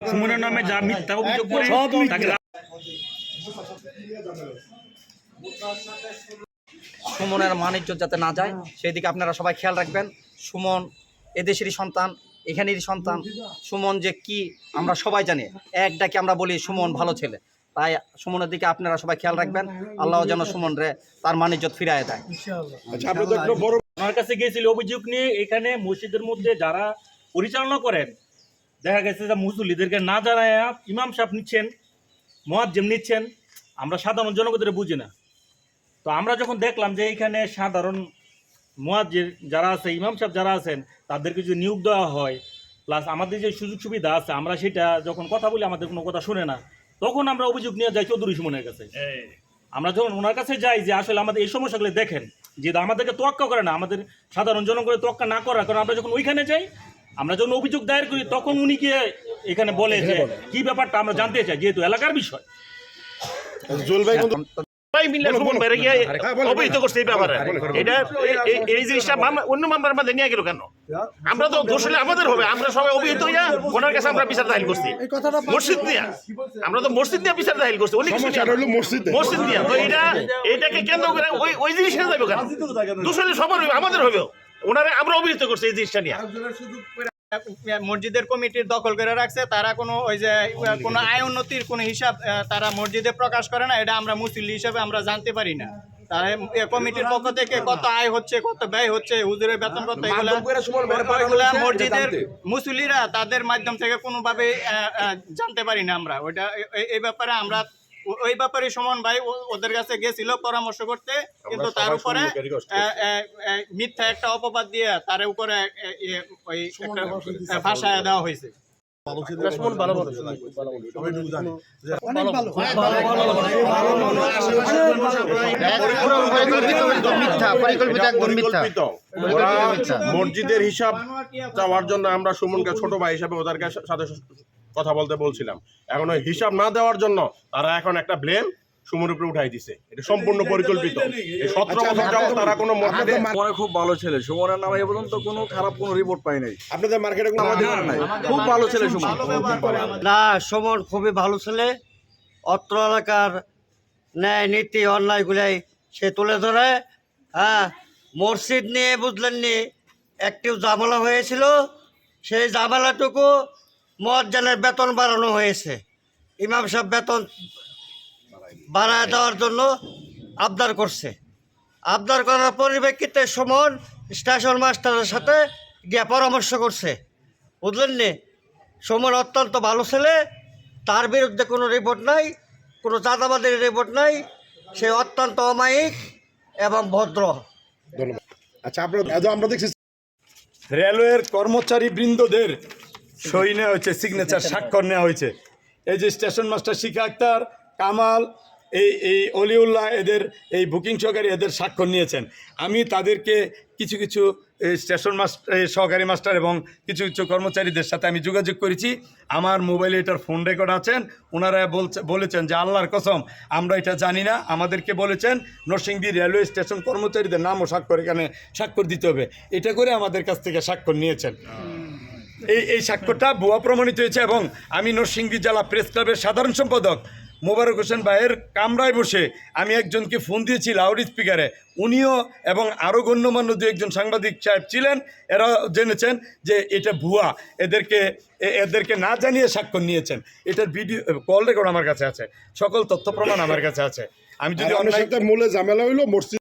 সুমনের নামে যা মিথ্যা অভিযোগ করে তাকে সুমনের মানিজ্য যাতে না যায় সেই দিকে আপনারা সবাই খেয়াল রাখবেন। সুমন এদেশেরই সন্তান এখানেরই সন্তান। সুমন যে কি আমরা সবাই জানি। এক ডাকে আমরা বলি সুমন ভালো ছেলে। তাই সুমনের দিকে আপনারা সবাই খেয়াল রাখবেন। আল্লাহ যেন সুমন রে তার মানিজ্যত ফিরায় দেয়। আচ্ছা আমার কাছে গিয়েছিল অভিযোগ নিয়ে এখানে মসজিদের মধ্যে যারা পরিচালনা করেন দেখা গেছে যে মুসল্লিদেরকে না জানায় ইমাম সাহেব নিচ্ছেন মোয়াজ্জেম নিচ্ছেন আমরা সাধারণ জনগণদের বুঝি না। তো আমরা যখন দেখলাম যে এখানে সাধারণ মোয়াজ্জের যারা আছে ইমাম সাহেব যারা আছেন তাদেরকে যদি নিয়োগ দেওয়া হয় প্লাস আমাদের যে সুযোগ সুবিধা আছে আমরা সেটা যখন কথা বলি আমাদের কোনো কথা শুনে না। তখন আমরা অভিযোগ নিয়ে যাই চৌধুরী সুমনের কাছে। আমরা যখন ওনার কাছে যাই যে আসলে আমাদের এই সমস্যাগুলো দেখেন যে আমাদেরকে তোয়াক্কা করে না আমাদের সাধারণ জনগণের তোয়াক্কা না করার কারণ আমরা যখন ওইখানে যাই আমরা যখন অভিযোগ দায়ের করি তখন উনি গিয়ে এখানে বলে যে কি ব্যাপারটা আমরা জানতে চাই যেহেতু এলাকার বিষয়। অবহিত করছে এই ব্যাপারে। এটা এই জিনিসটা অন্য মামলার মধ্যে নিয়ে গেল কেন? আমরা তো দোষ হলে আমাদের হবে আমরা সবাই অভিহিত হইয়া ওনার কাছে আমরা বিচার দাখিল করছি। মসজিদ দিয়া আমরা তো মসজিদ দিয়া বিচার দাখিল করছি হলো মসজিদে। মসজিদ দিয়া তো এটা এটাকে কেন্দ্র করে ওই ওই জিনিসটা যাবে কেন? দোষ হলে সবার হবে আমাদের হবে ওনারে আমরা অভিহিত করছি এই জিনিসটা নিয়ে। মসজিদের কমিটির দখল করে রাখছে তারা কোনো ওই যে কোনো আয় উন্নতির কোনো হিসাব তারা মসজিদে প্রকাশ করে না এটা আমরা মুসল্লি হিসাবে আমরা জানতে পারি না। তারা কমিটির পক্ষ থেকে কত আয় হচ্ছে কত ব্যয় হচ্ছে হুজুরের বেতন কত এগুলা মসজিদের মুসল্লিরা তাদের মাধ্যম থেকে কোনোভাবে জানতে পারি না আমরা। ওইটা এই ব্যাপারে আমরা ওই ব্যাপারে সুমন ভাই ওদের কাছে গেছিল পরামর্শ করতে কিন্তু তার উপরে মিথ্যা একটা অপবাদ দিয়ে তার উপরে ওই একটা ভাষা দেওয়া হয়েছে। মসজিদের হিসাব চাওয়ার জন্য আমরা সুমনকে ছোট ভাই হিসাবে ওদেরকে সাথে কথা বলতে বলছিলাম এখন ওই হিসাব না দেওয়ার জন্য তারা এখন একটা ব্লেম সুমনের উপরে উঠাই দিছে। এটা সম্পূর্ণ পরিকল্পিত। এই সতেরো বছর যাবত তারা কোনো মসজিদে সুমনে খুব ভালো ছেলে। সুমনের নামে এ পর্যন্ত কোনো খারাপ কোনো রিপোর্ট পাই নাই। আপনাদের মার্কেটে কোনো নাই? খুব ভালো ছেলে সুমন। না সমর খুবই ভালো ছেলে। অত্র এলাকার ন্যায় নীতি অন্যায়গুলাই সে তুলে ধরে। হ্যাঁ মসজিদ নিয়ে বুঝলেন নি একটি ঝামেলা হয়েছিল। সেই ঝামেলাটুকু মজ্জানের বেতন বাড়ানো হয়েছে। ইমাম সাহেব বেতন বাড়ায় দেওয়ার জন্য আবদার করছে। আবদার করার পরিপ্রেক্ষিতে সমন স্টেশন মাস্টারের সাথে গিয়ে পরামর্শ করছে। বুঝলেন নি সমন অত্যন্ত ভালো ছেলে তার বিরুদ্ধে কোনো রিপোর্ট নাই কোনো চাঁদাবাদের রিপোর্ট নাই সে অত্যন্ত অমায়িক এবং ভদ্র। ধন্যবাদ। আচ্ছা আপনারা আজ আমরা দেখছি রেলওয়ের কর্মচারী বৃন্দদের সই নেওয়া হয়েছে সিগনেচার স্বাক্ষর নেওয়া হয়েছে। এই যে স্টেশন মাস্টার শিখা আক্তার কামাল, এই এই অলিউল্লাহ এদের, এই বুকিং সহকারী এদের স্বাক্ষর নিয়েছেন। আমি তাদেরকে কিছু কিছু স্টেশন মাস্টার সহকারী মাস্টার এবং কিছু কিছু কর্মচারীদের সাথে আমি যোগাযোগ করেছি। আমার মোবাইলে এটার ফোন রেকর্ড আছেন। ওনারা বলছে, বলেছেন যে, আল্লাহর কসম, আমরা এটা জানি না। আমাদেরকে বলেছেন, নরসিংদী রেলওয়ে স্টেশন কর্মচারীদের নামও স্বাক্ষর এখানে স্বাক্ষর দিতে হবে। এটা করে আমাদের কাছ থেকে স্বাক্ষর নিয়েছেন। এই এই স্বাক্ষরটা ভুয়া প্রমাণিত হয়েছে এবং আমি নরসিংদী জেলা প্রেস ক্লাবের সাধারণ সম্পাদক মোবারক হোসেন ভাইয়ের কামরায় বসে আমি একজনকে ফোন দিয়েছি লাউড স্পিকারে উনিও এবং আরও গণ্যমান্য দু একজন সাংবাদিক সাহেব ছিলেন এরা জেনেছেন যে এটা ভুয়া এদেরকে এদেরকে না জানিয়ে স্বাক্ষর নিয়েছেন। এটার ভিডিও কল রেকর্ড আমার কাছে আছে। সকল তথ্য প্রমাণ আমার কাছে আছে। আমি যদি সাথে মূলে ঝামেলা হইল মসজিদ